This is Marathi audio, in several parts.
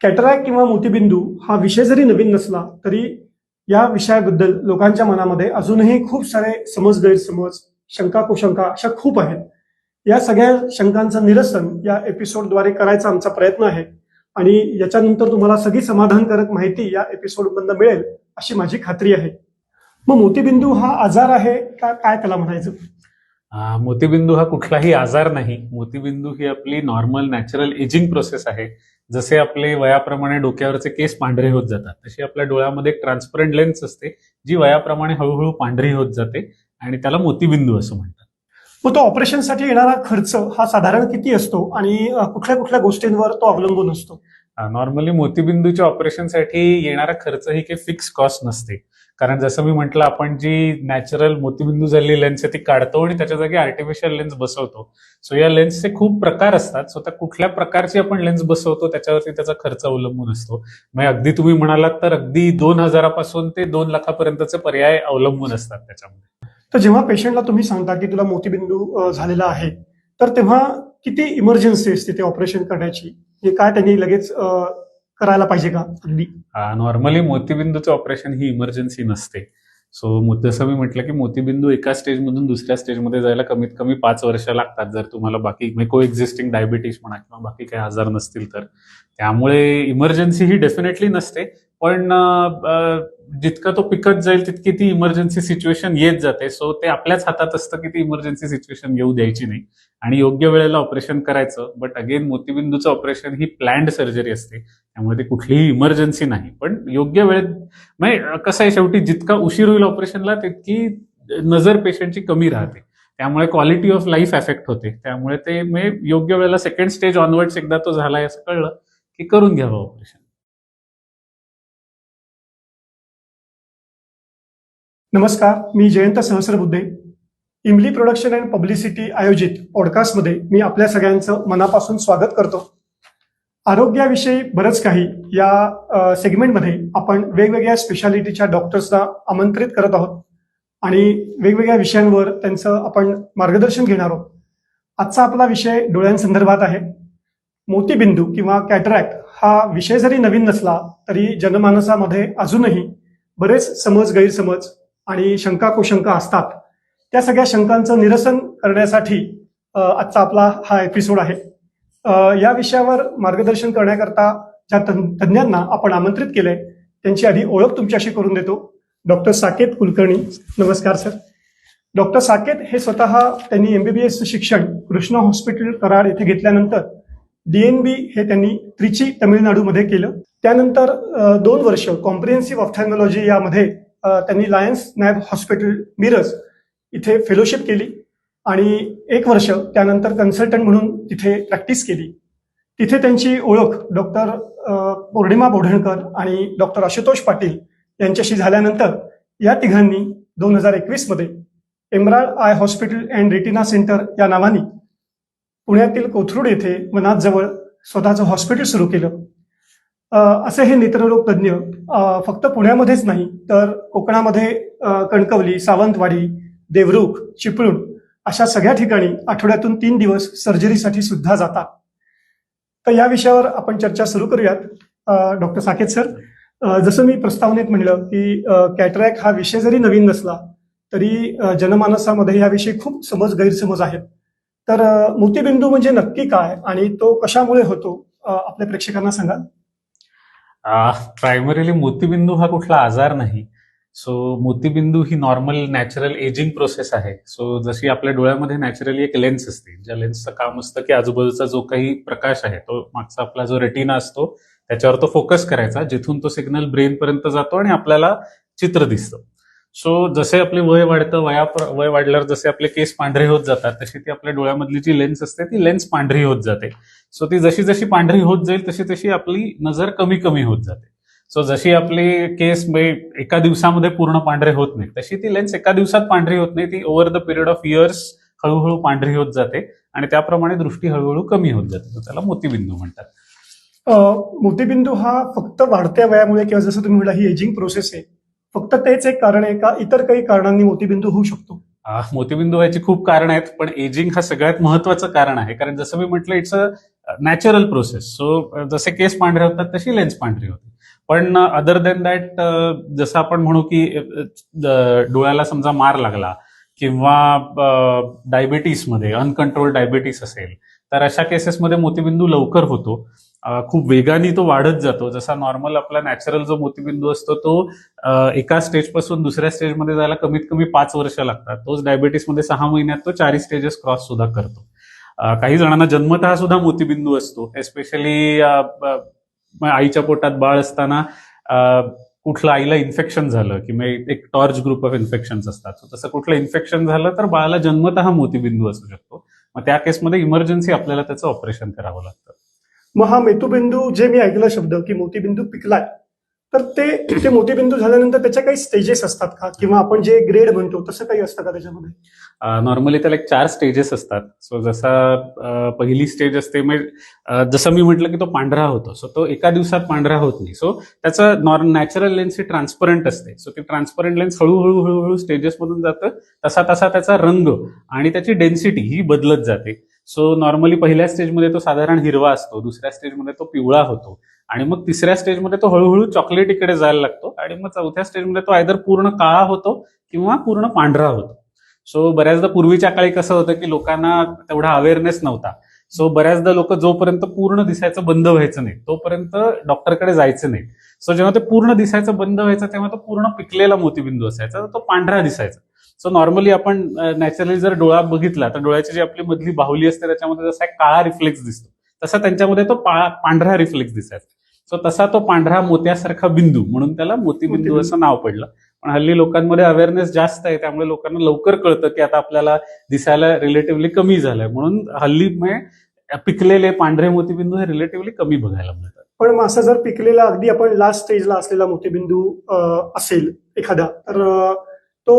कॅटरॅक किंवा मोतीबिंदू हा विषय जरी नवीन नसला तरी या विषयाबद्दल लोकांच्या मनामध्ये अजूनही खूप सारे समज गैरसमज शंका कुशंका अशा खूप आहेत. या सगळ्या शंकांचं निरसन या एपिसोडद्वारे करायचा आमचा प्रयत्न आहे आणि याच्यानंतर तुम्हाला सगळी समाधानकारक माहिती या एपिसोडमधनं मिळेल अशी माझी खात्री आहे. मग मोतीबिंदू हा आजार आहे का काय त्याला म्हणायचं? मोतीबिंदू हा कुठलाही आजार नाही. मोतीबिंदू ही आपली नॉर्मल नॅचरल एजिंग प्रोसेस आहे. जसे आपले वयाप्रमाणे डोक्यावरचे केस पांढरे होत जातात तशी आपल्या डोळ्यामध्ये एक ट्रान्सपरंट लेन्स असते जी वयाप्रमाणे हळूहळू पांढरी होत जाते आणि त्याला मोतीबिंदू असं म्हणतात. मग तो ऑपरेशनसाठी येणारा खर्च हा साधारण किती असतो आणि कुठल्या कुठल्या गोष्टींवर तो अवलंबून असतो? नॉर्मली मोतीबिंदूच्या ऑपरेशनसाठी येणारा खर्च ही काही फिक्स कॉस्ट नसते. कारण जसं मी म्हटलं आपण जी नॅचरल मोतीबिंदू झालेली लेन्स आहे ती काढतो आणि त्याच्या जागी आर्टिफिशियल लेन्स बसवतो. सो या लेन्सचे खूप प्रकार असतात. सो त्या कुठल्या प्रकारची आपण लेन्स बसवतो त्याच्यावरती त्याचा खर्च अवलंबून असतो. मग अगदी तुम्ही म्हणालात तर अगदी दोन हजारापासून ते दोन लाखापर्यंतचे पर्याय अवलंबून असतात त्याच्यामध्ये. तर जेव्हा पेशंटला तुम्ही सांगता की तुला मोतीबिंदू झालेला आहे तर तेव्हा किती इमर्जन्सी असते ते ऑपरेशन करण्याची? हे काय त्यांनी लगेच करायला पाहिजे का? अगदी. नॉर्मली मोतीबिंदूचं ऑपरेशन ही इमर्जन्सी नसते. सो जसं मी म्हटलं की मोतीबिंदू एका स्टेजमधून दुसऱ्या स्टेजमध्ये जायला कमीत कमी पाच वर्ष लागतात. जर तुम्हाला बाकी को एक्झिस्टिंग डायबिटीस म्हणा किंवा बाकी काही आजार नसतील तर. त्यामुळे इमर्जन्सी ही डेफिनेटली नसते. पण जितका तो पिकत जाईल तितकी ती इमर्जन्सी सिच्युएशन येत जाते. सो ते आपल्याच हातात असतं की ती इमर्जन्सी सिच्युएशन येऊ द्यायची नाही. आणि योग्य वेळेला ऑपरेशन करायचं. बट अगेन मोतीबिंदूचं ऑपरेशन ही प्लॅन्ड सर्जरी असते. त्यामुळे कुठलीही इमर्जन्सी नाही. पण योग्य वेळेत म्हणजे कसं आहे शेवटी जितका उशीर होईल ऑपरेशनला तितकी नजर पेशंटची कमी राहते. त्यामुळे क्वालिटी ऑफ लाईफ अफेक्ट होते. त्यामुळे ते म्हणजे योग्य वेळेला सेकंड स्टेज ऑनवर्ड्स एकदा तो झालाय असं कळलं. की करून घ्यावं ऑपरेशन नमस्कार मी जयंत सहस्रबुद्धे. इमली प्रोडक्शन अँड पब्लिसिटी आयोजित पॉडकास्टमध्ये मी आपल्या सगळ्यांचं मनापासून स्वागत करतो. आरोग्याविषयी बरंच काही या सेगमेंटमध्ये आपण वेगवेगळ्या स्पेशालिटीच्या डॉक्टर्सना आमंत्रित करत आहोत. आणि वेगवेगळ्या विषयांवर त्यांचं आपण मार्गदर्शन घेणार आहोत. आजचा आपला विषय डोळ्यांसंदर्भात आहे. मोतीबिंदू किंवा कॅटरॅक्ट हा विषय जरी नवीन नसला तरी जनमानसामध्ये अजूनही बरेच समज गैरसमज आणि शंका कुशंका असतात. त्या सगळ्या शंकांचं निरसन करण्यासाठी आजचा आपला हा एपिसोड आहे. या विषयावर मार्गदर्शन करण्याकरता ज्या तज्ज्ञांना आपण आमंत्रित केलंय त्यांची आधी ओळख तुमच्याशी करून देतो. डॉक्टर साकेत कुलकर्णी. नमस्कार सर. डॉक्टर साकेत हे स्वतः त्यांनी एमबीबीएस शिक्षण कृष्णा हॉस्पिटल कराड येथे घेतल्यानंतर डीएनबी हे त्यांनी त्रिची तमिळनाडूमध्ये केलं. त्यानंतर दोन वर्ष कॉम्प्रिहेन्सिव्ह ऑफ्थॅल्मॉलॉजी यामध्ये त्यांनी लायन्स नॅब हॉस्पिटल मिरज इथे फेलोशिप केली. आणि एक वर्ष त्यानंतर कन्सल्टंट म्हणून तिथे प्रॅक्टिस केली. तिथे त्यांची ओळख डॉक्टर पौर्णिमा बोढणकर आणि डॉक्टर आशुतोष पाटील यांच्याशी झाल्यानंतर या तिघांनी दोन हजार एकवीसमध्ये eye hospital and retina centre या नावाने पुण्यातील कोथरूड येथे मनातजवळ स्वतःचं हॉस्पिटल सुरू केलं. असे हे नेत्ररोग तज्ज्ञ फक्त पुण्यामध्येच नाही तर कोकणामध्ये कणकवली सावंतवाडी देवरुख चिपळूण अशा सगळ्या ठिकाणी आठवड्यातून तीन दिवस सर्जरीसाठी सुद्धा जातात. तर या विषयावर आपण चर्चा सुरू करूयात. डॉक्टर साकेत सर जसं मी प्रस्तावनेत म्हणलं की कॅटरॅक हा विषय जरी नवीन नसला तरी जनमानसामध्ये याविषयी खूप समज गैरसमज आहेत. तर अ, मोतीबिंदू म्हणजे नक्की काय आणि तो कशामुळे होतो आपल्या प्रेक्षकांना सांगाल? प्रायमरीली मोतीबिंदू हा कुठला आजार नाही. सो मोतीबिंदू ही नॉर्मल नॅचरल एजिंग प्रोसेस आहे. सो जशी आपल्या डोळ्यामध्ये नॅचरली एक लेन्स असते ज्या लेन्सचं काम असतं की आजूबाजूचा जो काही प्रकाश आहे तो मागचा आपला जो रेटिना असतो त्याच्यावर तो फोकस करायचा जिथून तो सिग्नल ब्रेनपर्यंत जातो आणि आपल्याला चित्र दिसतं. सो जसे आपले वय वाढतं वया वय वाढल्यावर जसे आपले केस पांढरे होत जातात तशी ती आपल्या डोळ्यामधली जी लेन्स असते ती लेन्स पांढरी होत जाते. सो ती जशी जशी पांढरी होत जाईल तशी तशी आपली नजर कमी कमी होत जाते. सो जशी आपली केस एका दिवसामध्ये पूर्ण पांढरे होत नाही तशी ती लेन्स एका दिवसात पांढरी होत नाही ती over the period of years हळूहळू पांढरी होत जाते आणि त्याप्रमाणे दृष्टी हळूहळू कमी होत जाते. त्याला मोतीबिंदू म्हणतात. मोतीबिंदू हा फक्त वाढत्या वयामुळे किंवा जसं तुम्ही म्हटलं ही एजिंग प्रोसेस आहे. फक्त तेच एक कारण आहे का? इतर काही कारणांनी मोतीबिंदू होऊ शकतो. मोतीबिंदू व्हायची खूप कारण आहेत पण एजिंग हा सगळ्यात महत्वाचं कारण आहे. कारण जसं मी म्हटलं it's a natural process so जसे केस पांढरे होतात तशी लेन्स पांढरी होते. पण अदर देन दॅट जसं आपण म्हणू की डोळ्याला समजा मार लागला किंवा डायबिटीसमध्ये अनकंट्रोल डायबिटीस असेल तर अशा केसेसमध्ये मोतीबिंदू लवकर होतो. खूप वेगाने तो वाढत जातो. जसा नॉर्मल आपला नॅचरल जो मोतीबिंदू असतो तो एका स्टेजपासून दुसऱ्या स्टेजमध्ये जायला कमीत कमी पाच वर्ष लागतात. तोच डायबिटीसमध्ये सहा महिन्यात तो चारही स्टेजेस क्रॉस सुद्धा करतो. काही जणांना जन्मतः सुद्धा मोतीबिंदू असतो. एस्पेशली आईच्या पोटात बाळ असताना कुठलं आईला इन्फेक्शन झालं किंवा एक टॉर्च ग्रुप ऑफ इन्फेक्शन असतात. तसं कुठलं इन्फेक्शन झालं तर बाळाला जन्मतः मोतीबिंदू असू शकतो. मग त्या केसमध्ये इमर्जन्सी आपल्याला त्याचं ऑपरेशन करावं लागतं. मग हा मेतूबिंदू जे मी ऐकलं शब्द की मोतीबिंदू पिकलाय तर ते ते मोतीबिंदू झाल्यानंतर त्याच्या काही स्टेजेस असतात का? किंवा आपण जे ग्रेड म्हणतो तसं काही असतं का त्याच्यामध्ये? नॉर्मली त्याला एक चार स्टेजेस असतात. सो जसा पहिली स्टेज असते म्हणजे जसं मी म्हटलं की तो पांढरा होतो. सो तो एका दिवसात पांढरा होत नाही. सो त्याचं नॉर नॅचरल लेन्स ही ट्रान्सपरंट असते. सो ती ट्रान्सपरंट लेन्स हळूहळू हळूहळू स्टेजेसमधून जातं. तसा तसा त्याचा रंग आणि त्याची डेन्सिटी ही बदलत जाते. सो नॉर्मली पहिल्या स्टेजमध्ये तो साधारण हिरवा असतो दुसऱ्या स्टेजमध्ये तो पिवळा होतो. आणि मग तिसऱ्या स्टेजमध्ये तो हळूहळू चॉकलेटीकडे जायला लागतो आणि मग चौथ्या स्टेजमध्ये तो आयदर पूर्ण काळा होतो किंवा पूर्ण पांढरा होतो. सो बऱ्याचदा पूर्वीच्या काळी कसं होतं की लोकांना तेवढा अवेअरनेस नव्हता. सो बऱ्याचदा लोक जोपर्यंत पूर्ण दिसायचं बंद व्हायचं नाही तोपर्यंत डॉक्टरकडे जायचं नाही. सो जेव्हा ते पूर्ण दिसायचं बंद व्हायचं तेव्हा तो पूर्ण पिकलेला मोतीबिंदू असायचा तो पांढरा दिसायचा. सो नॉर्मली आपण नॅचरली जर डोळा बघितला तर डोळ्याची जी आपली मधली बाहुली असते त्याच्यामध्ये जसा एक काळा रिफ्लेक्स दिसतो. तसा त्यांच्यामध्ये तो पांढरा रिफ्लेक्स दिसायचा. सो तसा तो पांढरा मोत्यासारखा बिंदू म्हणून त्याला मोतीबिंदू. असं नाव पडलं. पण हल्ली लोकांमध्ये अवेअरनेस जास्त आहे त्यामुळे लोकांना लवकर कळतं की आता आपल्याला दिसायला रिलेटिव्हली कमी झालंय. म्हणून हल्ली म्हणजे पिकलेले पांढरे मोतीबिंदू हे रिलेटिव्हली कमी बघायला मिळतात. पण मग असं जर पिकलेला अगदी आपण लास्ट स्टेजला असलेला मोतीबिंदू असेल एखादा तर तो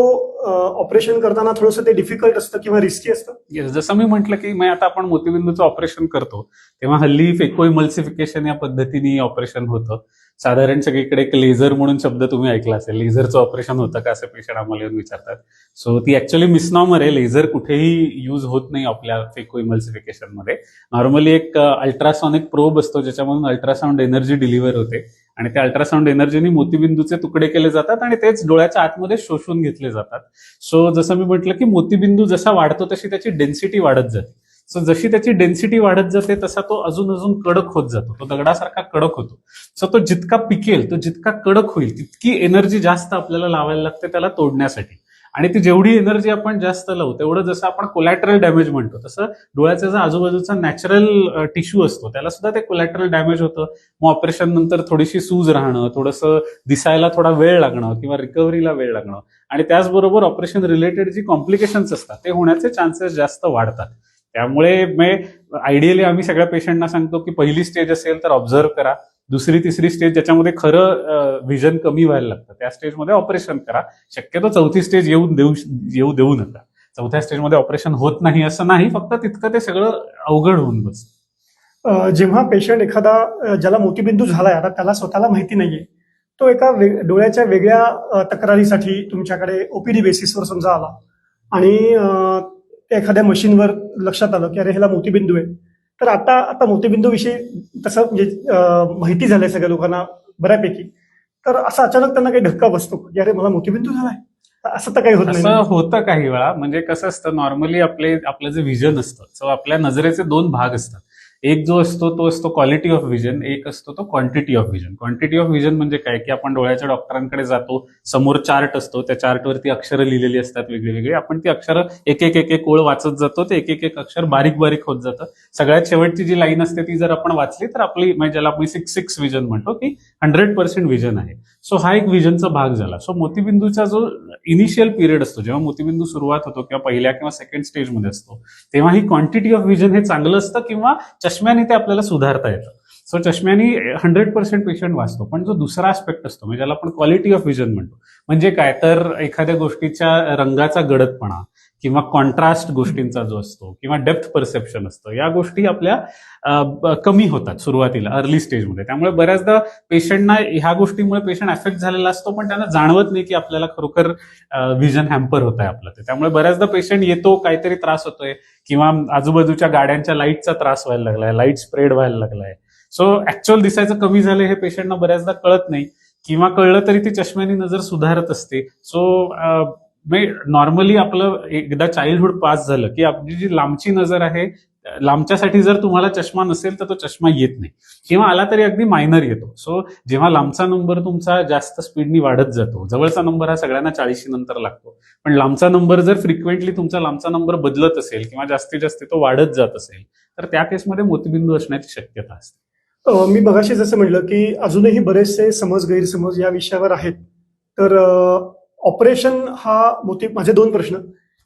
ऑपरेशन करताना थोडंसं ते डिफिकल्ट असतं किंवा रिस्की असतं? येस जसं मी म्हटलं की मग आता आपण मोतीबिंदूचं ऑपरेशन करतो तेव्हा हल्ली फेको इमल्सिफिकेशन या पद्धतीने ऑपरेशन होतं. साधारण सगळीकडे एक लेझर म्हणून शब्द तुम्ही ऐकला असेल. लेझरचं ऑपरेशन होतं का असं पेशंट आम्हाला येऊन विचारतात. सो ती ऍक्च्युअली मिसनॉमर आहे. लेझर कुठेही यूज होत नाही आपल्या फेको इमल्सिफिकेशनमध्ये नॉर्मली एक अल्ट्रासॉनिक प्रोब असतो ज्याच्यामधून अल्ट्रासाऊंड एनर्जी डिलिव्हर होते. आणि त्या अल्ट्रासाऊंड एनर्जीने मोतीबिंदूचे तुकडे केले जातात आणि तेच डोळ्याच्या आतमध्ये शोषून घेतले जातात. सो जसं मी म्हटलं की मोतीबिंदू जसा वाढतो तशी त्याची डेन्सिटी वाढत जाते. सो जशी त्याची डेन्सिटी वाढत जाते तसा तो अजून अजून कडक होत जातो. तो दगडासारखा कडक होतो. सो तो जितका पिकेल तो जितका कडक होईल तितकी एनर्जी जास्त आपल्याला लावायला लागते त्याला तोडण्यासाठी. आणि ती जेवढी एनर्जी आपण जास्त लावू तेवढं जसं आपण कोलॅटरल डॅमेज म्हणतो तसं डोळ्याचा जो आजूबाजूचा नॅचरल टिश्यू असतो त्याला सुद्धा ते कोलॅटरल डॅमेज होतं. मग ऑपरेशन नंतर थोडीशी सूज राहणं थोडंसं दिसायला थोडा वेळ लागणं किंवा रिकव्हरीला वेळ लागणं. आणि त्याचबरोबर ऑपरेशन रिलेटेड जी कॉम्प्लिकेशन्स असतात ते होण्याचे चान्सेस जास्त वाढतात. त्यामुळे म्हणजे आयडियली आम्ही सगळ्या पेशंटना सांगतो की पहिली स्टेज असेल तर ऑब्झर्व करा. दुसरी तिसरी स्टेज ज्याच्यामध्ये खरं व्हिजन कमी व्हायला लागतं. त्या स्टेजमध्ये ऑपरेशन करा. शक्यतो चौथी स्टेज येऊन देऊ येऊ देऊ नका. चौथ्या स्टेजमध्ये ऑपरेशन होत नाही असं नाही फक्त तितकं ते सगळं अवघड होऊन बस. जेव्हा पेशंट एखादा ज्याला मोतीबिंदू झालाय आता त्याला स्वतःला माहिती नाहीये तो एका वेग- डोळ्याच्या वेगळ्या तक्रारीसाठी तुमच्याकडे ओपीडी बेसिसवर समजा आला. आणि एखाद्या मशीनवर लक्षात आलं की अरे ह्याला मोतीबिंदू आहे. तर आता आता मोतीबिंदू विषयी तसं म्हणजे माहिती झालंय सगळ्या लोकांना बऱ्यापैकी. तर असं अचानक त्यांना काही धक्का बसतो की? अरे मला मोतीबिंदू झालाय. असं तर काही होत असं होतं काही वेळा. म्हणजे कसं असतं नॉर्मली आपले आपलं जे व्हिजन असतं सो आपल्या नजरेचे दोन भाग असतात. एक जो असतो तो असतो क्वालिटी ऑफ व्हिजन एक असतो तो quantity of vision quantity of vision म्हणजे काय? की आपण डोळ्याच्या डॉक्टरांकडे जातो समोर चार्ट असतो त्या चार्टवरती अक्षरं लिहिलेली असतात वेगळी वेगळी आपण ती अक्षरं एक एक एक एक ओळ वाचत जातो ते एक एक एक अक्षर बारीक बारीक होत जातं. सगळ्यात शेवटची जी लाईन असते ती जर आपण वाचली तर आपली म्हणजे ज्याला आपण सिक्स सिक्स व्हिजन म्हणतो की हंड्रेड पर्सेंट व्हिजन आहे. सो हा एक व्हिजनचा भाग झाला. सो मोतीबिंदूचा जो इनिशियल पिरियड असतो जेव्हा मोतीबिंदू सुरुवात होतो किंवा पहिल्या किंवा सेकंड स्टेजमध्ये असतो तेव्हा ही क्वांटिटी ऑफ व्हिजन हे चांगलं असतं किंवा चष्म्याने ते आपल्याला सुधारता येतं. सो चष्म्याने हंड्रेड पर्सेंट पेशंट वाचतो. पण जो दुसरा आस्पेक्ट असतो म्हणजे ज्याला आपण क्वालिटी ऑफ व्हिजन म्हणतो म्हणजे काय? तर एखाद्या गोष्टीच्या रंगाचा गडदपणा किंवा कॉन्ट्रास्ट गोष्टींचा जो असतो किंवा डेप्थ परसेप्शन असतं या गोष्टी आपल्या कमी होतात सुरुवातीला अर्ली स्टेजमध्ये त्यामुळे बऱ्याचदा पेशंटना ह्या गोष्टीमुळे पेशंट अफेक्ट झालेला असतो पण त्यांना जाणवत नाही की आपल्याला खरोखर विजन हॅम्पर होत आहे आपलं ते. त्यामुळे बऱ्याचदा पेशंट येतो काहीतरी त्रास होतोय किंवा आजूबाजूच्या गाड्यांच्या लाईटचा त्रास व्हायला लागलाय लाइट स्प्रेड व्हायला लागलाय. सो ऍक्च्युअल दिसायचं कमी झालं हे पेशंटना बऱ्याचदा कळत नाही किंवा कळलं तरी ती चष्म्यानी नजर सुधारत असते. सो नॉर्मली आपलं एकदा चाइल्डहुड पास झालं की आपली जी लांबची नजर आहे लांबच्यासाठी जर तुम्हाला चष्मा नसेल तर तो चष्मा येत नाही. किंवा आला तरी अगदी मायनर येतो. सो जेव्हा लांबचा नंबर तुमचा जास्त स्पीडनी वाढत जातो जवळचा नंबर हा सगळ्यांना चाळीशी नंतर लागतो. पण लांबचा नंबर जर फ्रिक्वेंटली तुमचा लांबचा नंबर बदलत असेल किंवा जास्तीत जास्त तो वाढत जात असेल तर त्या केसमध्ये मोतीबिंदू असण्याची शक्यता असते. मी बघाशी जसं म्हणलं की अजूनही बरेचसे समज गैरसमज या विषयावर आहेत. तर ऑपरेशन हा मोती माझे दोन प्रश्न.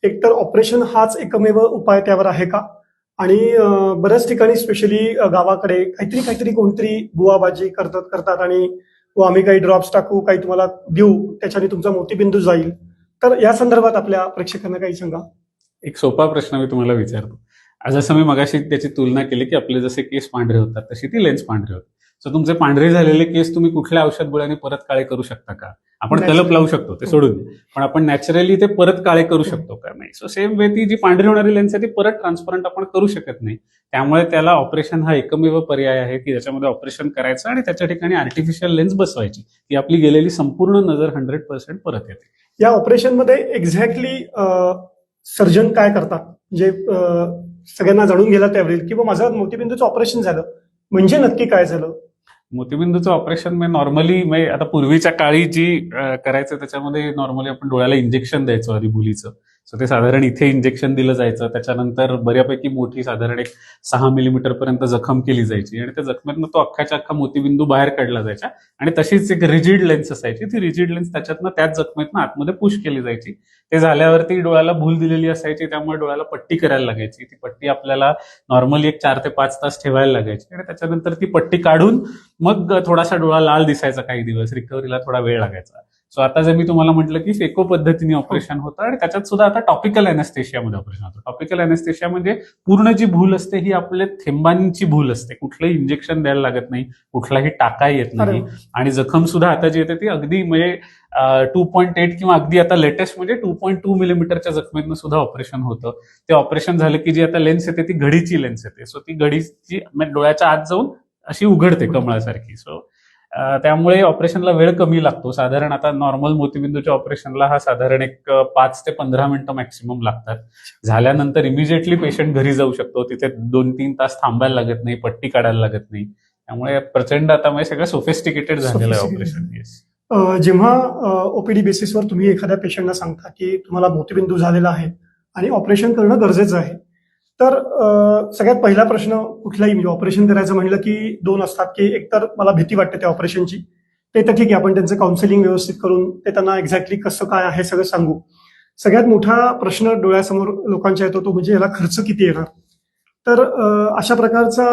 एक तर ऑपरेशन हाच एकमेव उपाय त्यावर आहे का? आणि बऱ्याच ठिकाणी स्पेशली गावाकडे काहीतरी काहीतरी कोणतरी बुवाबाजी करतात करतात आणि "व आम्ही काही ड्रॉप्स टाकू काही तुम्हाला देऊ त्याच्याने तुमचा मोतीबिंदू जाईल. तर या संदर्भात आपल्या प्रेक्षकांना काही सांगा. एक सोपा प्रश्न मी तुम्हाला विचारतो. आज जसं मी मगाशी त्याची तुलना केली की आपले जसे केस पांढरे होतात तशी ती लेन्स पांढरे होतात सो तुमचे पांढरे झालेले केस तुम्ही कुठल्या औषध गोळ्याने परत काळे करू शकता का? आपण. तलप लावू शकतो ते सोडून. दे. पण आपण नॅचरली ते परत काळे करू शकतो का? नाही. सो सेम वे ती जी पांढरी होणारी लेन्स आहे ती परत ट्रान्सपरंट आपण करू शकत नाही. त्यामुळे त्याला ऑपरेशन हा एकमेव पर्याय आहे की ज्याच्यामध्ये ऑपरेशन करायचं आणि त्याच्या ठिकाणी आर्टिफिशियल लेन्स बसवायची. ती आपली गेलेली संपूर्ण नजर हंड्रेड पर्सेंट परत येते. या ऑपरेशनमध्ये एक्झॅक्टली सर्जन काय करतात? म्हणजे अ, सगळ्यांना जाणून घ्यायला त्यावेळी. किंवा माझं मोतीबिंदूचं ऑपरेशन झालं. म्हणजे नक्की काय झालं? मोतीबिंदूचं ऑपरेशन मी नॉर्मली म्हणजे आता पूर्वीच्या काळी जी करायचं त्याच्यामध्ये नॉर्मली आपण डोळ्याला इंजेक्शन द्यायचो आधी मुलीचं. सो ते साधारण इथे इंजेक्शन दिलं जायचं. त्याच्यानंतर बऱ्यापैकी मोठी साधारण एक सहा मिलीमीटर पर्यंत जखम केली जायची. आणि त्या जखमेतनं तो अख्खाच्या अख्खा मोतीबिंदू बाहेर काढला जायचा. आणि तशीच एक रिजिड लेन्स असायची. ती रिजिड लेन्स त्याच्यातनं त्याच जखमेतनं आतमध्ये पुश केली जायची. ते झाल्यावरती डोळ्याला भूल दिलेली असायची. त्यामुळे डोळ्याला पट्टी करायला लागायची. ती पट्टी आपल्याला नॉर्मली एक चार ते पाच तास ठेवायला लागायची. आणि त्याच्यानंतर ती पट्टी काढून मग थोडासा डोळा लाल दिसायचा काही दिवस. रिकव्हरीला थोडा वेळ लागायचा. सो आता जे मी तुम्हाला म्हटलं की फेको पद्धतीने ऑपरेशन होतं आणि त्याच्यात सुद्धा आता टॉपिकल अॅनेस्थेशियामध्ये ऑपरेशन होतं. टॉपिकल अॅनेस्थेशिया म्हणजे पूर्ण जी भूल असते ही आपल्या थेंबांची भूल असते. कुठलंही इंजेक्शन द्यायला लागत नाही कुठलाही टाका येत नाही. आणि जखम सुद्धा आता जी येते ती अगदी म्हणजे टू पॉईंट एट किंवा अगदी आता लेटेस्ट म्हणजे टू पॉईंट टू मिलीमीटरच्या जखमेतनं सुद्धा ऑपरेशन होतं. ते ऑपरेशन झालं की जी आता लेन्स येते ती घडीची लेन्स येते. सो ती घडीची म्हणजे डोळ्याच्या आत जाऊन अशी उघडते कमळासारखी. सो त्यामुळे ऑपरेशनला वेळ कमी लागतो. साधारण आता नॉर्मल मोतीबिंदूच्या ऑपरेशनला हा साधारण एक पाच ते पंधरा मिनिटं मॅक्सिमम लागतात. झाल्यानंतर इमिजिएटली पेशंट घरी जाऊ शकतो. तिथे दोन तीन तास थांबायला लागत नाही पट्टी काढायला लागत नाही. त्यामुळे प्रचंड आता म्हणजे सगळं सोफिस्टिकेटेड झालेलं आहे. ऑपरेशन येस जेव्हा ओपीडी बेसिसवर तुम्ही एखाद्या पेशंटला सांगता की तुम्हाला मोतीबिंदू झालेला आहे आणि ऑपरेशन करणं गरजेचं आहे तर सगळ्यात पहिला प्रश्न कुठलाही म्हणजे ऑपरेशन करायचं म्हणलं की दोन असतात की एकतर मला भीती वाटते त्या ऑपरेशनची. ते तर ठीक आहे आपण त्यांचं काउन्सिलिंग व्यवस्थित करून ते त्यांना एक्झॅक्टली कसं काय आहे सगळं सांगू. सगळ्यात मोठा प्रश्न डोळ्यासमोर लोकांच्या येतो तो म्हणजे याला खर्च किती येणार? तर अशा प्रकारचा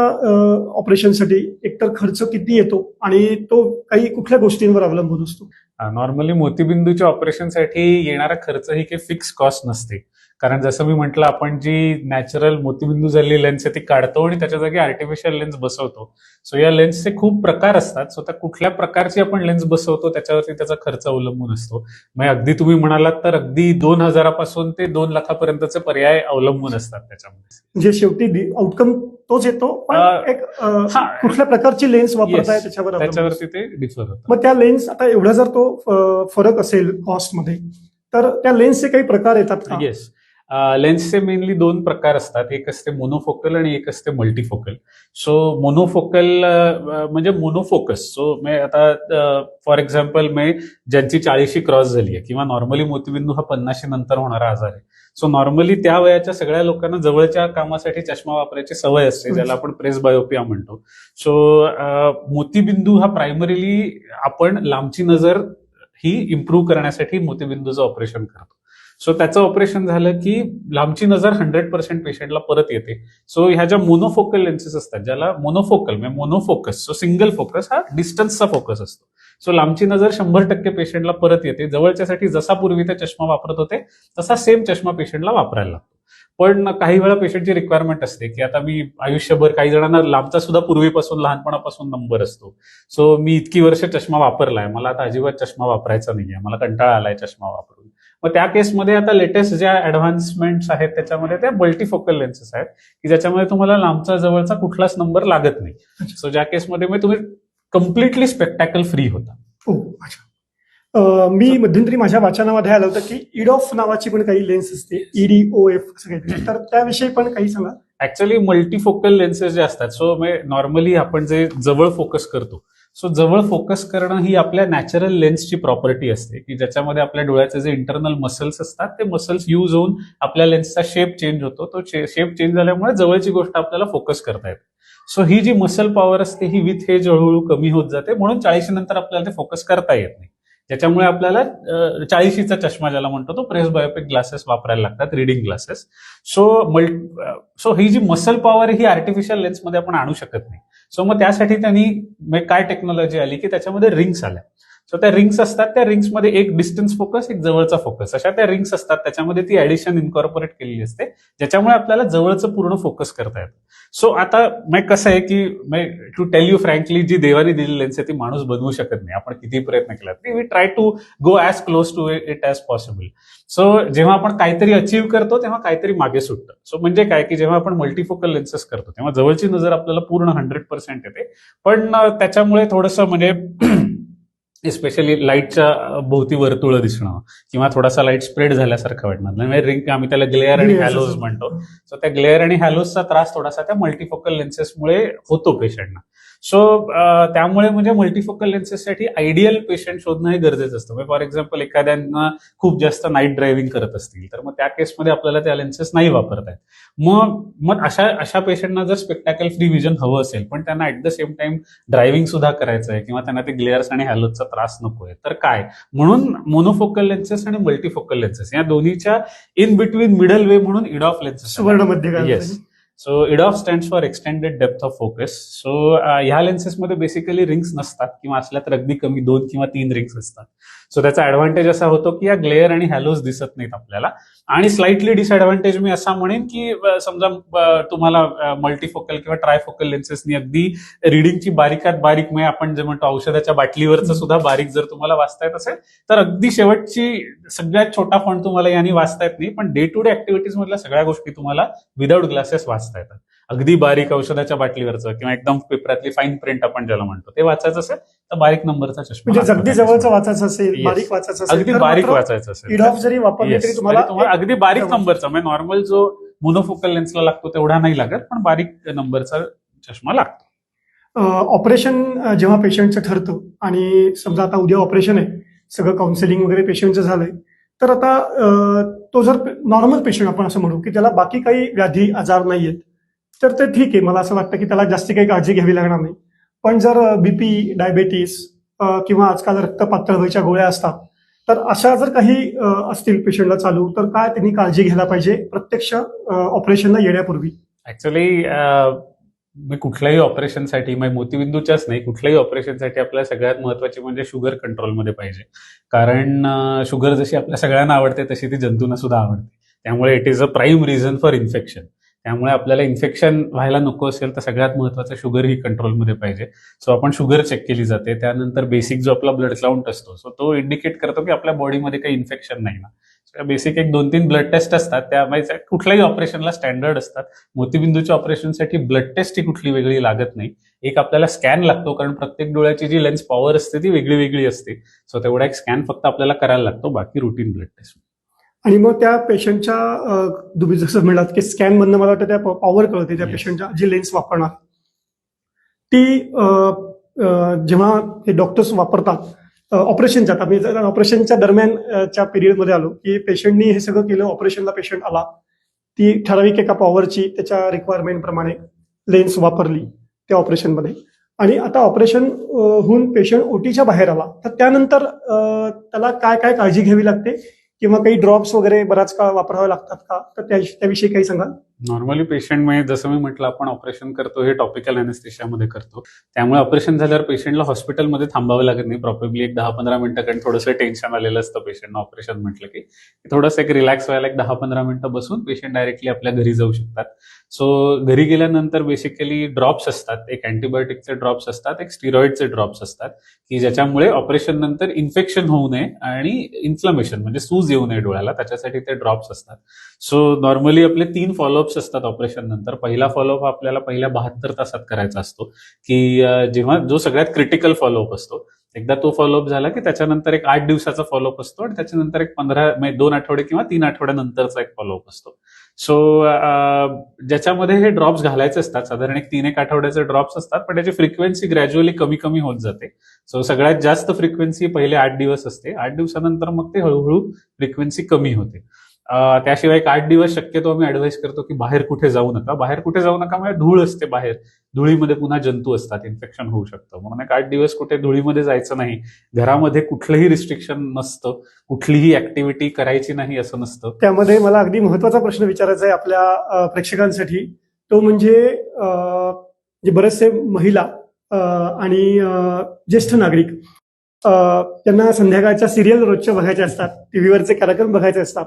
ऑपरेशनसाठी एकतर खर्च किती येतो आणि तो काही कुठल्या गोष्टींवर अवलंबून असतो? नॉर्मली मोतीबिंदूच्या ऑपरेशनसाठी येणारा खर्च ही काही फिक्स कॉस्ट नसते. कारण जसं मी म्हटलं आपण जी नॅचरल मोतीबिंदू झालेली लेन्स आहे ती काढतो आणि त्याच्या जागी आर्टिफिशियल लेन्स बसवतो. सो या लेन्सचे खूप प्रकार असतात. सो त्या कुठल्या प्रकारची आपण लेन्स बसवतो त्याच्यावरती त्याचा खर्च अवलंबून असतो. मग अगदी तुम्ही म्हणालात तर अगदी दोन हजारापासून ते दोन लाखापर्यंतचे पर्याय अवलंबून असतात त्याच्यामध्ये. म्हणजे शेवटी आउटकम तोच येतो पण एक. कुठल्या प्रकारची लेन्स वापरताय. त्याच्यावर त्याच्यावरती ते डिफर होतं. मग त्या लेन्स आता एवढा जर तो फरक असेल कॉस्टमध्ये तर त्या लेन्सचे काही प्रकार येतात येस लेन्सचे मेनली दोन प्रकार असतात. एक असते मोनोफोकल आणि एक असते मल्टीफोकल. सो मोनोफोकल म्हणजे मोनोफोकस. सो मी आता फॉर एक्झाम्पल मी ज्यांची चाळीशी क्रॉस झाली आहे किंवा नॉर्मली मोतीबिंदू हा पन्नाशी नंतर होणारा आजार आहे. सो नॉर्मली त्या वयाच्या सगळ्या लोकांना जवळच्या कामासाठी चष्मा वापरायची सवय असते ज्याला आपण प्रेस बायोपिया म्हणतो. सो मोतीबिंदू हा प्रायमरीली आपण लांबची नजर ही इम्प्रूव्ह करण्यासाठी मोतीबिंदूचं ऑपरेशन करतो. सो त्याचं ऑपरेशन झालं की लांबची नजर हंड्रेड पर्सेंट पेशंटला परत येते. सो ह्या ज्या मोनोफोकल लेन्सेस असतात ज्याला मोनोफोकल म्हणजे मोनोफोकस सो सिंगल फोकस हा डिस्टन्सचा फोकस असतो. सो लांबची नजर शंभर टक्के पेशंटला परत येते. जवळच्यासाठी जसा पूर्वी ते चष्मा वापरत होते तसा सेम चष्मा पेशंटला वापरायला लागतो. पण काही वेळा पेशंटची रिक्वायरमेंट असते की आता मी आयुष्यभर काही जणांना लांबचा सुद्धा पूर्वीपासून लहानपणापासून नंबर असतो. सो मी इतकी वर्ष चष्मा वापरलाय मला आता अजिबात चष्मा वापरायचा नाहीये मला कंटाळा आलाय चष्मा वापरून. मग त्या केसमध्ये आता लेटेस्ट ज्या ऍडव्हान्समेंट्स आहेत त्याच्यामध्ये त्या मल्टीफोकल लेन्सेस आहेत की ज्याच्यामध्ये तुम्हाला लांबचा जवळचा कुठलाच नंबर लागत नाही. सो ज्या केसमध्ये मग तुम्ही कम्प्लिटली स्पेक्टॅकल फ्री होता. हो अच्छा. मी मध्यंतरी माझ्या वाचनामध्ये आलं होतं की इडॉफ नावाची पण काही लेन्स असते ईडी ओ एफ असं तर त्याविषयी पण काही सांगा. ऍक्च्युअली मल्टीफोकल लेन्सेस जे असतात सो नॉर्मली आपण जे जवळ फोकस करतो सो जवळ फोकस करणं ही आपल्या नॅचरल लेन्सची प्रॉपर्टी असते की ज्याच्यामध्ये आपल्या डोळ्याचे जे इंटरनल मसल्स असतात ते मसल्स यूज होऊन आपल्या लेन्सचा शेप चेंज होतो. तो शेप चेंज झाल्यामुळे जवळची गोष्ट आपल्याला फोकस करता येते. सो ही जी मसल पॉवर असते ही विथ हे हळूहळू कमी होत जाते. म्हणून चाळीशी नंतर आपल्याला ते फोकस करता येत नाही. ज्याच्यामुळे आपल्याला चाळीशीचा चष्मा ज्याला म्हणतो तो प्रेस बायोपिक ग्लासेस वापरायला लागतात रिडिंग ग्लासेस सो मल्ट सो ही जी मसल पॉवर ही आर्टिफिशियल लेन्समध्ये आपण आणू शकत नाही. सो मग त्यासाठी त्यांनी काय टेक्नॉलॉजी आली की त्याच्यामध्ये रिंग्स आल्या. सो त्या रिंग्स असतात त्या रिंग्समध्ये एक डिस्टन्स फोकस एक जवळचा फोकस अशा त्या रिंग्स असतात त्याच्यामध्ये ती ऍडिशन इन्कॉर्पोरेट केलेली असते ज्याच्यामुळे आपल्याला जवळचं पूर्ण फोकस करता येतं. सो आता मग कसं आहे की टू टेल यू फ्रँकली जी देवाने दिलेली लेन्स आहे ती माणूस बनवू शकत नाही. आपण किती प्रयत्न केला तरी we try to go as close to it as possible so जेव्हा आपण काहीतरी अचीव्ह करतो तेव्हा काहीतरी मागे सुटतं. सो म्हणजे काय? की जेव्हा आपण मल्टीफोकल लेन्सेस करतो तेव्हा जवळची नजर आपल्याला पूर्ण हंड्रेड पर्सेंट येते. पण त्याच्यामुळे थोडंसं म्हणजे स्पेशली लाईटच्या भोवती वर्तुळ दिसणं किंवा थोडासा लाइट स्प्रेड झाल्यासारखं वाटणार. म्हणजे रिंग आम्ही त्याला ग्लेअर आणि हॅलोज. म्हणतो. सो त्या ग्लेअर आणि हॅलोजचा त्रास थोडासा त्या मल्टीफोकल लेन्सेसमुळे होतो पेशंटना सो त्यामुळे म्हणजे मल्टीफोकल लेन्सेससाठी आयडियल पेशंट शोधणं हे गरजेचं असतं. फॉर एक्झाम्पल एखाद्यांना खूप जास्त नाईट ड्रायव्हिंग करत असतील तर मग त्या केसमध्ये आपल्याला त्या लेन्सेस नाही वापरता येत. मग मग अशा अशा पेशंटना जर स्पेक्टॅकल फ्री विजन हवं असेल पण त्यांना at the same time driving सुद्धा करायचं आहे किंवा त्यांना ते ग्लेअर्स आणि हॅलोजचा त्रास नकोय तर काय? म्हणून मोनोफोकल लेन्सेस आणि मल्टीफोकल लेन्सेस या दोन्हीच्या इन बिटवीन मिडल वे म्हणून इडॉफ लेन्सेस सुवर्णमध्ये Yes. So EDOF stand for extended depth of focus so ह्या लेन्सेसमध्ये बेसिकली रिंग्स नसतात किंवा असल्या तर अगदी कमी दोन किंवा तीन रिंग्स असतात. सो त्याचा ऍडव्हान्टेज असा होतो की या ग्लेअर आणि हॅलोज दिसत नाहीत आपल्याला. आणि स्लाइटली डिसएडव्हान्टेज मी असा म्हणेन की समजा तुम्हाला मल्टीफोकल किंवा ट्रायफोकल लेन्सेसनी अगदी रिडिंगची बारीकात बारीक म्हणजे आपण जे म्हणतो औषधाच्या बाटलीवरचं सुद्धा बारीक जर तुम्हाला वाचता येत असेल तर अगदी शेवटची सगळ्यात छोटा फॉन्ट तुम्हाला यांनी वाचता येत नाही. पण डे टू डे ऍक्टिव्हिटीज मधल्या सगळ्या गोष्टी तुम्हाला विदाऊट ग्लासेस वाचता येतात अगदी बारीक औषधाच्या बाटलीवरचं किंवा एकदम पेपरातली फाईन प्रिंट आपण ज्याला म्हणतो ते वाचायचं असेल तर बारीक नंबरचा चष्मा म्हणजे अगदी. जवळचं वाचायचं असेल. बारीक वाचायचं असेल अगदी बारीक वाचायचं असेल इडॉफ जरी वापरली Yes. तरी तुम्हाला तरी तुम्हाला अगदी बारीक नंबरचा म्हणजे नॉर्मल जो मोनोफोकल लेन्सला लागतो तेवढा नाही लागत पण बारीक नंबरचा चष्मा लागतो ऑपरेशन जेव्हा पेशंटचं ठरतं आणि समजा आता उद्या ऑपरेशन आहे सगळं काउन्सिलिंग वगैरे पेशंटचं झालंय तर आता तो जर नॉर्मल पेशंट आपण असं म्हणू की त्याला बाकी काही व्याधी आजार नाही आहेत तर ते ठीक आहे. मला असं वाटतं की त्याला जास्ती काही काळजी घ्यावी लागणार नाही. पण जर बीपी डायबेटीस किंवा आजकाल रक्त पातळ व्हायच्या गोळ्या असतात तर अशा जर काही असतील पेशंटला चालू तर काय त्यांनी काळजी घ्यायला पाहिजे प्रत्यक्ष ऑपरेशनला येण्यापूर्वी? ऍक्च्युली मी कुठल्याही ऑपरेशनसाठी म्हणजे मोतीबिंदूच्याच नाही कुठल्याही ऑपरेशनसाठी आपल्या सगळ्यात महत्वाची म्हणजे शुगर कंट्रोलमध्ये पाहिजे. कारण शुगर जशी आपल्या सगळ्यांना आवडते तशी ती जंतूंना सुद्धा आवडते. त्यामुळे it is a prime reason for infection त्यामुळे आपल्याला इन्फेक्शन व्हायला नको असेल तर सगळ्यात महत्वाचं शुगर ही कंट्रोलमध्ये पाहिजे. सो आपण शुगर चेक केली जाते. त्यानंतर बेसिक जो आपला ब्लड काउंट असतो सो तो इंडिकेट करतो की आपल्या बॉडीमध्ये काही इन्फेक्शन नाही ना. बेसिक एक दोन तीन ब्लड टेस्ट असतात. त्या म्हणजे कुठल्याही ऑपरेशनला स्टँडर्ड असतात. मोतीबिंदूच्या ऑपरेशनसाठी ब्लड टेस्ट ही कुठली वेगळी लागत नाही. एक आपल्याला स्कॅन लागतो कारण प्रत्येक डोळ्याची जी लेन्स पॉवर असते ती वेगळी वेगळी असते. सो तेवढा एक स्कॅन फक्त आपल्याला करायला लागतो बाकी रुटीन ब्लड टेस्ट आणि मग त्या पेशंटच्या तुम्ही जसं म्हणलात की स्कॅन मधनं मला वाटतं त्या पॉवर कळते त्या. पेशंटच्या जी लेन्स वापरणार. ती जेव्हा ते डॉक्टर्स वापरतात ऑपरेशनच्या आता मी ऑपरेशनच्या दरम्यानच्या पिरियडमध्ये आलो की पेशंटनी हे सगळं केलं ऑपरेशनला पेशंट आला ती ठराविक एका पॉवरची त्याच्या रिक्वायरमेंट प्रमाणे लेन्स वापरली त्या ऑपरेशनमध्ये आणि आता ऑपरेशन होऊन पेशंट ओटीच्या बाहेर आला तर त्यानंतर त्याला काय काय काळजी घ्यावी लागते? किंवा काही ड्रॉप्स वगैरे बराच काळ वापरावे लागतात का? तर त्याविषयी काही सांगा नॉर्मली पेशंट म्हणजे जसं मी म्हटलं आपण ऑपरेशन करतो हे टॉपिकल अनेस्थिशियामध्ये करतो. त्यामुळे ऑपरेशन झाल्यावर पेशंटला हॉस्पिटलमध्ये थांबावं लागत नाही. प्रॉब्लेमली एक दहा पंधरा मिनिटं कारण थोडंसं टेन्शन आलेलं असतं पेशंटना ऑपरेशन म्हटलं की. थोडंसं एक रिलॅक्स व्हायला एक दहा पंधरा मिनिटं बसून पेशंट डायरेक्टली आपल्या घरी जाऊ शकतात. सो घरी गेल्यानंतर बेसिकली ड्रॉप्स असतात. एक अँटीबायोटिकचे ड्रॉप्स असतात एक स्टिरॉइडचे ड्रॉप्स असतात की ज्याच्यामुळे ऑपरेशन नंतर इन्फेक्शन होऊ नये आणि इन्फ्लमेशन म्हणजे सूज येऊ नये डोळ्याला त्याच्यासाठी ते ड्रॉप्स असतात. सो नॉर्मली आपले तीन फॉलोअप्स असतात ऑपरेशन नंतर. पहिला फॉलोअप आपल्याला पहिल्या बहात्तर तासात करायचा असतो की जेव्हा जो सगळ्यात क्रिटिकल फॉलोअप असतो. एकदा तो फॉलोअप झाला की त्याच्यानंतर एक आठ दिवसाचा फॉलोअप असतो आणि त्याच्यानंतर एक पंधरा म्हणजे दोन आठवडे किंवा तीन आठवड्यानंतरचा एक फॉलोअप असतो. सो uh, uh, ज्याच्यामध्ये हे ड्रॉप्स घालायचे असतात साधारण एक तीन एक आठवड्याचे ड्रॉप्स असतात पण त्याची फ्रिक्वेन्सी ग्रॅज्युअली कमी कमी होत जाते. सो सगळ्यात जास्त फ्रिक्वेन्सी पहिले आठ दिवस असते. आठ दिवसानंतर मग ते हळूहळू फ्रिक्वेन्सी कमी होते. त्याशिवाय एक आठ दिवस शक्यतो आम्ही ऍडवाईस करतो की बाहेर कुठे जाऊ नका. बाहेर कुठे जाऊ नका म्हणजे धूळ असते बाहेर. धुळीमध्ये पुन्हा जंतू असतात इन्फेक्शन होऊ शकतं. म्हणून एक आठ दिवस कुठे धुळीमध्ये जायचं नाही. घरामध्ये कुठलंही रिस्ट्रिक्शन नसतं. कुठलीही ऍक्टिव्हिटी करायची नाही असं नसतं. त्यामध्ये मला अगदी महत्त्वाचा प्रश्न विचारायचा आहे आपल्या प्रेक्षकांसाठी. तो म्हणजे जे बरेचसे महिला आणि ज्येष्ठ नागरिक त्यांना संध्याकाळच्या सिरियल रोजच्या बघायच्या असतात. टीव्हीवरचे कार्यक्रम बघायचे असतात.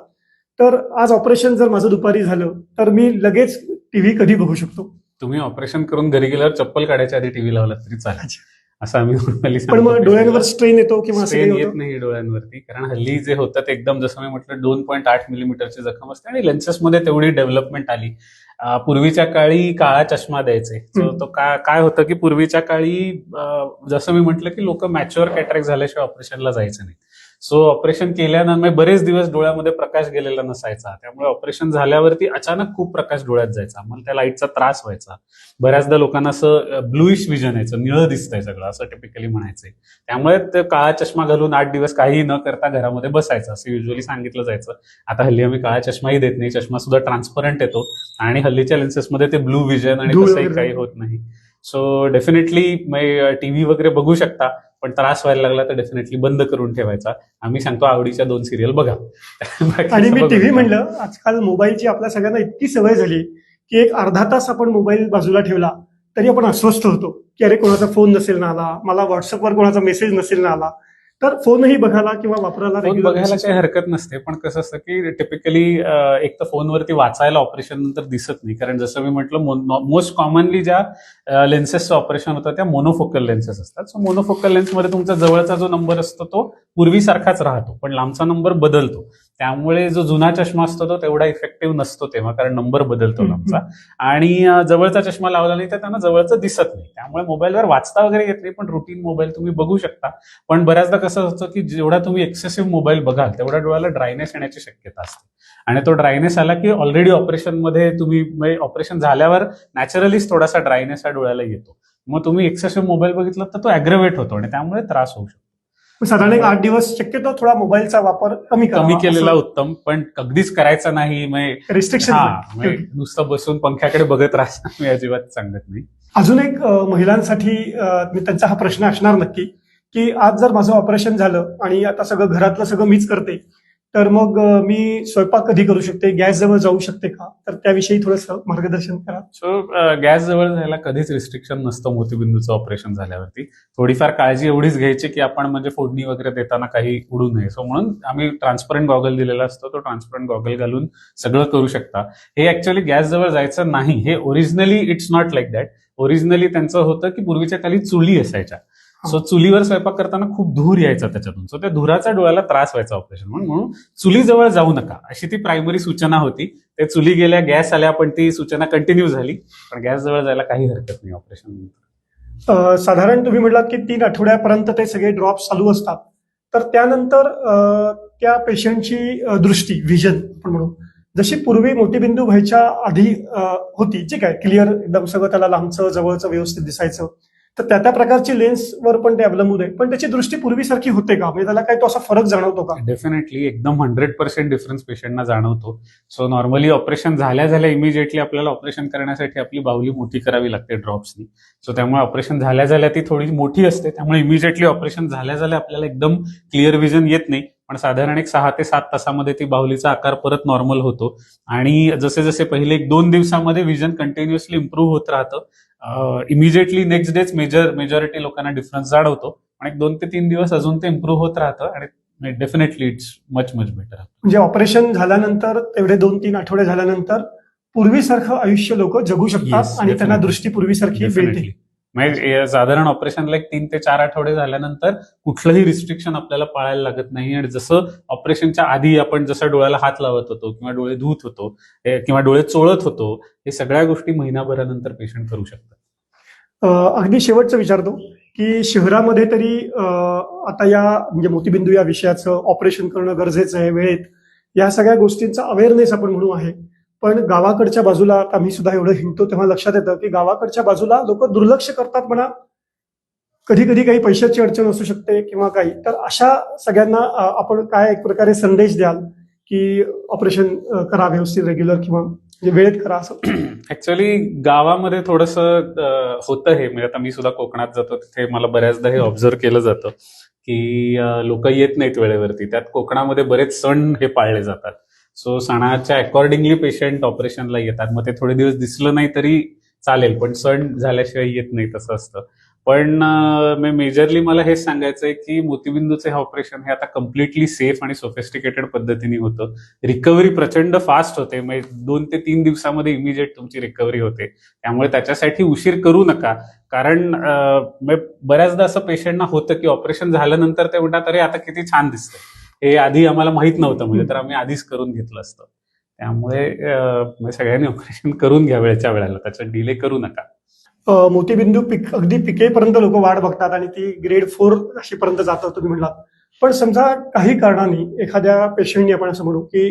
तर आज ऑपरेशन जर माझं दुपारी झालं तर मी लगेच टीव्ही कधी बघू शकतो? तुम्ही ऑपरेशन करून घरी गेल्यावर चप्पल काढायच्या आधी टीव्ही लावला तरी चालेल. असं आम्ही normally पण मग डोळ्यांवर स्ट्रेन येतो किंवा स्ट्रेन येत नाही डोळ्यांवरती कारण हल्ली जे होतं ते एकदम जसं मी म्हटलं दोन पॉईंट आठ मिलीमीटरची जखम असते आणि लेन्सेसमध्ये तेवढी डेव्हलपमेंट आली. पूर्वीच्या काळी काळा चष्मा द्यायचे. तो काय होतं की पूर्वीच्या काळी जसं मी म्हटलं की लोक मॅच्युअर कॅटरॅक्ट झाल्याशिवाय ऑपरेशनला जायचं नाही. सो ऑपरेशन केल्यानंतर बरेच दिवस डोळ्यामध्ये प्रकाश गेलेला नसायचा. त्यामुळे ऑपरेशन झाल्यावरती अचानक खूप प्रकाश डोळ्यात जायचा. मग त्या लाईटचा त्रास व्हायचा. बऱ्याचदा लोकांना असं ब्लूइश विजन यायचं निळं दिसतंय सगळं असं टिपिकली म्हणायचंय त्यामुळे ते काळा चष्मा घालून आठ दिवस काही न करता घरामध्ये बसायचं असं युजली सांगितलं जायचं. आता हल्ली आम्ही काळा चष्माही देत नाही चष्मा सुद्धा ट्रान्सपरंट येतो आणि हल्लीच्या लेन्सेसमध्ये ते ब्लू विजन आणि तसंही. काही होत नाही. सो डेफिनेटली टीव्ही वगैरे बघू शकता. पण त्रास व्हायला लागला तर डेफिनेटली बंद करून ठेवायचा. आम्ही सांगतो आवडीच्या दोन सिरियल बघा. आणि मी टीव्ही. म्हणलं आजकाल मोबाईलची आपल्या सगळ्यांना इतकी सवय झाली की एक अर्धा तास आपण मोबाईल बाजूला ठेवला तरी आपण अस्वस्थ होतो. की अरे कोणाचा फोन नसेल ना आला मला व्हॉट्सअपवर कोणाचा मेसेज नसेल ना आला. तर फोनही बघायला किंवा वापरायला फोन बघायला काही हरकत नसते पण कसं असतं की टिपिकली एक तर फोनवरती वाचायला ऑपरेशन नंतर दिसत नाही. कारण जसं मी म्हटलं मोस्ट कॉमनली ज्या लेन्सेसचं ऑपरेशन होतं त्या मोनोफोकल लेन्सेस असतात. सो मोनोफोकल लेन्समध्ये तुमचा जवळचा जो नंबर असतो तो पूर्वीसारखाच राहतो पण लांबचा नंबर बदलतो. त्यामुळे जो जुना चष्मा असतो तो तेवढा इफेक्टिव्ह नसतो तेव्हा कारण नंबर बदलतो. लांबचा आणि जवळचा चष्मा लावला नाही तर त्यांना जवळचं दिसत नाही. त्यामुळे मोबाईलवर वाचता वगैरे येत नाही पण रुटीन मोबाईल तुम्ही बघू शकता. पण बऱ्याचदा कसं असतं की जेवढा तुम्ही एक्सेसिव्ह मोबाईल बघाल तेवढ्या डोळ्याला ड्रायनेस येण्याची शक्यता असते. आणि तो ड्रायनेस आला की ऑलरेडी ऑपरेशनमध्ये तुम्ही ऑपरेशन झाल्यावर नॅचरलीच थोडासा ड्रायनेस हा डोळ्याला येतो. मग तुम्ही एक्सेसिव्ह मोबाईल बघितला तर तो अॅग्रवेट होतो आणि त्यामुळे त्रास होऊ शकतो. साधारण एक आठ दिवस शक्यतो थोडा मोबाईलचा वापर कमी कमी केलेला उत्तम पण अगदीच करायचा नाही रिस्ट्रिक्शन नुसतं बसून पंख्याकडे बघत राहणं मी अजिबात सांगत नाही. अजून एक महिलांसाठी मी त्यांचा हा प्रश्न असणार नक्की की आज जर माझं ऑपरेशन झालं आणि आता सगळं घरातलं सगळं मीच करते तर मग मी स्वयंपाक कधी करू शकते? गॅस जवळ जाऊ शकते का? तर त्याविषयी थोडंसं मार्गदर्शन करा. सो गॅस जवळ जायला कधीच रिस्ट्रिक्शन नसतं मोतीबिंदूचं ऑपरेशन झाल्यावरती. थोडीफार काळजी एवढीच घ्यायची की आपण म्हणजे फोडणी वगैरे देताना काही उडू नये. सो म्हणून आम्ही ट्रान्सपरंट गॉगल दिलेला असतो. तो ट्रान्सपरंट गॉगल घालून सगळं करू शकता. हे ऍक्च्युअली गॅस जवळ जायचं नाही. हे originally it's not like that originally त्यांचं होतं की पूर्वीच्या काली चुली असायच्या. सो चुलीवर स्वयंपाक करताना खूप धूर यायचा त्याच्यातून. सो त्या धुराचा डोळ्याला त्रास व्हायचा ऑपरेशन म्हणून म्हणून चुलीजवळ जाऊ नका. अशी ती प्रायमरी सूचना होती. ते चुली गेल्या गॅस आल्या पण ती सूचना कंटिन्यू झाली. पण गॅस जवळ जायला काही हरकत नाही ऑपरेशन साधारण तुम्ही म्हटलात की तीन आठवड्यापर्यंत ते सगळे ड्रॉप चालू असतात. तर त्यानंतर त्या पेशंटची दृष्टी व्हिजन आपण म्हणू. जशी पूर्वी मोतीबिंदू व्हायच्या आधी होती ठीक आहे क्लिअर एकदम सगळं त्याला लांबचं जवळचं व्यवस्थित दिसायचं. तर त्या त्या प्रकारची लेन्सवर पण ते अवलंबून आहे पण त्याची दृष्टी पूर्वीसारखी होते का? म्हणजे त्याला काही तो असा फरक जाणवतो का? डेफिनेटली एकदम हंड्रेड पर्सेंट डिफरन्स पेशंटना जाणवतो. सो नॉर्मली ऑपरेशन झाल्या झाल्या इमिजिएटली आपल्याला ऑपरेशन करण्यासाठी आपली बाहुली मोठी करावी लागते ड्रॉप्सनी सो त्यामुळे ऑपरेशन झाल्या झाल्या ती थोडी मोठी असते. त्यामुळे इमिजिएटली ऑपरेशन झाल्या झाल्या आपल्याला एकदम क्लिअर विजन येत नाही. पण साधारण एक सहा ते सात तासामध्ये ती बाहुलीचा आकार परत नॉर्मल होतो. आणि जसे जसे पहिले एक दोन दिवसामध्ये विजन कंटिन्युअसली इम्प्रूव्ह होत राहतं इमिजिएटली नेक्स्ट डेच मेजर मेजॉरिटी लोकांना डिफरन्स जाणवतो. एक दोन ते तीन दिवस अजून ते इम्प्रूव्ह होत राहतं आणि definitely it's much much better म्हणजे ऑपरेशन झाल्यानंतर तेवढे दोन तीन आठवडे झाल्यानंतर पूर्वीसारखं आयुष्य लोक जगू शकतात आणि त्यांना. दृष्टी पूर्वीसारखी म्हणजे साधारण ऑपरेशनला एक तीन ते चार आठवडे झाल्यानंतर कुठलंही रिस्ट्रिक्शन आपल्याला पाळायला लागत नाही. आणि जसं ऑपरेशनच्या आधी आपण जसं डोळ्याला हात लावत होतो किंवा डोळे धुत होतो किंवा डोळे चोळत होतो हे सगळ्या गोष्टी महिनाभरानंतर पेशंट करू शकतात. अगदी शेवटचं विचारतो की शहरामध्ये तरी आता या म्हणजे मोतीबिंदू या विषयाचं ऑपरेशन करणं गरजेचं आहे वेळेत या सगळ्या गोष्टींचा अवेअरनेस आपण म्हणू आहे. पण गावाकडच्या बाजूला आता मी सुद्धा एवढं हिंडतो तेव्हा लक्षात येतं की गावाकडच्या बाजूला लोक दुर्लक्ष करतात म्हणा. कधी कधी काही पैशाची अडचण असू शकते किंवा काही. तर अशा सगळ्यांना आपण काय एक प्रकारे संदेश द्याल की ऑपरेशन करा व्यवस्थित रेग्युलर किंवा म्हणजे वेळेत करा असं. ऍक्च्युअली गावामध्ये थोडस होतं हे. म्हणजे आता मी सुद्धा कोकणात जातो तिथे मला बऱ्याचदा हे ऑब्झर्व केलं जातं की लोक येत नाहीत वेळेवरती. त्यात कोकणामध्ये बरेच सण हे पाळले जातात. सो सणाच्या अकॉर्डिंगली पेशंट ऑपरेशनला येतात. मग ते थोडे दिवस दिसलं नाही तरी चालेल पण सण झाल्याशिवाय येत नाही तसं असतं. पण मेजरली मला हेच सांगायचंय की मोतीबिंदूचे हे ऑपरेशन हे आता कम्प्लिटली सेफ आणि सोफिस्टिकेटेड पद्धतीने होतं. रिकव्हरी प्रचंड फास्ट होते. म्हणजे दोन ते तीन दिवसामध्ये इमिजिएट तुमची रिकव्हरी होते. त्यामुळे त्याच्यासाठी उशीर करू नका. कारण म्हणजे बऱ्याचदा असं पेशंटना होतं की ऑपरेशन झाल्यानंतर ते म्हणतात अरे आता किती छान दिसतंय. हे आधी आम्हाला माहीत नव्हतं. म्हणजे तर आम्ही आधीच करून घेतलं असतं. त्यामुळे म्हणजे सगळ्यांनी ऑपरेशन करून घ्या वेळच्या वेळेला. त्याचा डिले करू नका. मोतीबिंदू पिक अगदी पिकेपर्यंत लोक वाढ बघतात आणि ती ग्रेड फोर अशीपर्यंत जातात तुम्ही म्हणलात. पण समजा काही कारणाने एखाद्या पेशंटने आपण असं म्हणू की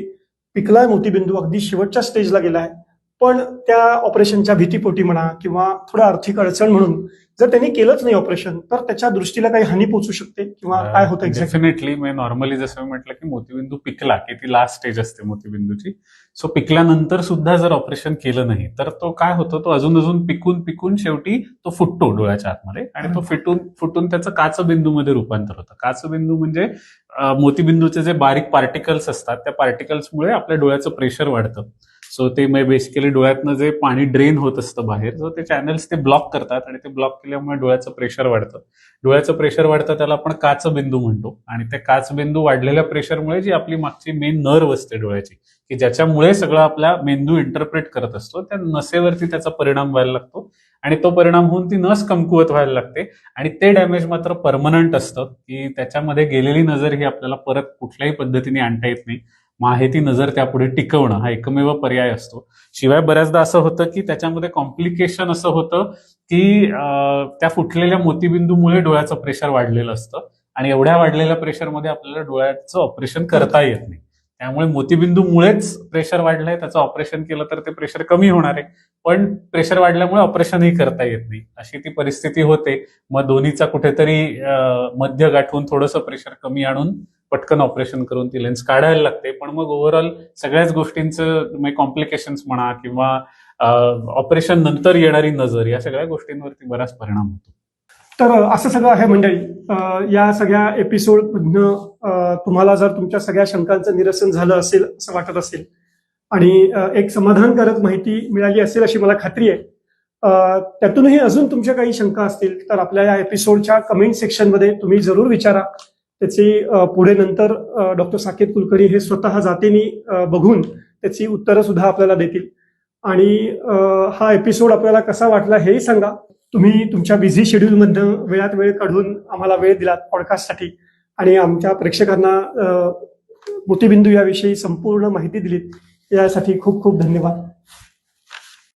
पिकलाय मोतीबिंदू अगदी शेवटच्या स्टेजला गेलाय पण त्या ऑपरेशनच्या भीतीपोटी म्हणा किंवा थोडं आर्थिक अडचण म्हणून जर त्यांनी केलंच नाही ऑपरेशन तर त्याच्या दृष्टीला काही हानी पोचू शकते किंवा काय होतं डेफिनेटली मी नॉर्मली जसं मी म्हटलं की मोतीबिंदू पिकला की ती लास्ट स्टेज असते मोतीबिंदूची. सो पिकल्यानंतर सुद्धा जर ऑपरेशन केलं नाही तर तो काय होतो? तो अजून अजून पिकून पिकून शेवटी तो फुटतो डोळ्याच्या आतमध्ये आणि तो फिटून फुटून त्याचं काचबिंदूमध्ये रूपांतर होतं. काचबिंदू म्हणजे मोतीबिंदूचे जे बारीक पार्टिकल्स असतात त्या पार्टिकल्समुळे आपल्या डोळ्याचं प्रेशर वाढतं. सो ते बेसिकली डोळ्यातनं जे पाणी ड्रेन होत असतं बाहेर सो ते चॅनल्स ते ब्लॉक करतात आणि ते ब्लॉक केल्यामुळे डोळ्याचं प्रेशर वाढतं. डोळ्याचं प्रेशर वाढतं त्याला आपण काचबिंदू म्हणतो आणि ते काचबिंदू वाढलेल्या प्रेशरमुळे जी आपली मागची मेन नर्व असते डोळ्याची की ज्याच्यामुळे सगळं आपला मेंदू इंटरप्रेट करत असतो त्या नसेवरती त्याचा परिणाम व्हायला लागतो आणि तो परिणाम होऊन ती नस कमकुवत व्हायला लागते आणि ते डॅमेज मात्र परमनंट असतं की त्याच्यामध्ये गेलेली नजर ही आपल्याला परत कुठल्याही पद्धतीने आणता येत नाही. मग आहे ती नजर त्यापुढे टिकवणं हा एकमेव पर्याय असतो. शिवाय बऱ्याचदा असं होतं की त्याच्यामध्ये कॉम्प्लिकेशन असं होतं की त्या फुटलेल्या मोतीबिंदूमुळे डोळ्याचं प्रेशर वाढलेलं असतं आणि एवढ्या वाढलेल्या प्रेशरमध्ये आपल्याला डोळ्याचं ऑपरेशन करता येत नाही. त्यामुळे मोतीबिंदूमुळेच प्रेशर वाढलंय त्याचं ऑपरेशन केलं तर ते प्रेशर कमी होणार आहे. पण प्रेशर वाढल्यामुळे ऑपरेशनही करता येत नाही. अशी ती परिस्थिती होते. मग दोन्हीचा कुठेतरी मध्य गाठून थोडंसं प्रेशर कमी आणून पटकन ऑपरेशन करून ती लेन्स काढायला लागते. पण मग ओव्हरऑल सगळ्याच गोष्टींचं म्हणजे कॉम्प्लिकेशन्स म्हणा किंवा ऑपरेशन नंतर येणारी नजर या सगळ्या गोष्टींवरती बराच परिणाम होतो. तर असं सगळं आहे मंडळी. या सगळ्या एपिसोड तुम्हाला जर तुमच्या सगळ्या शंकांचं निरसन झालं असेल असं वाटत असेल आणि एक समाधानकारक माहिती मिळाली असेल अशी मला खात्री आहे त्यातूनही अजून तुमच्या काही शंका असतील तर आपल्या या एपिसोडच्या कमेंट सेक्शनमध्ये तुम्ही जरूर विचारा. त्याची पुढे नंतर डॉक्टर साकेत कुलकर्णी हे स्वतः जातीने बघून त्याची उत्तरं सुद्धा आपल्याला देतील. आणि हा एपिसोड आपल्याला कसा वाटला हेही सांगा. तुम्ही तुमच्या बिझी शेड्यूलमधनं वेळात वेळ काढून आम्हाला वेळ दिलात पॉडकास्टसाठी आणि आमच्या प्रेक्षकांना मोतीबिंदू याविषयी संपूर्ण माहिती दिलीत. यासाठी खूप खूप धन्यवाद.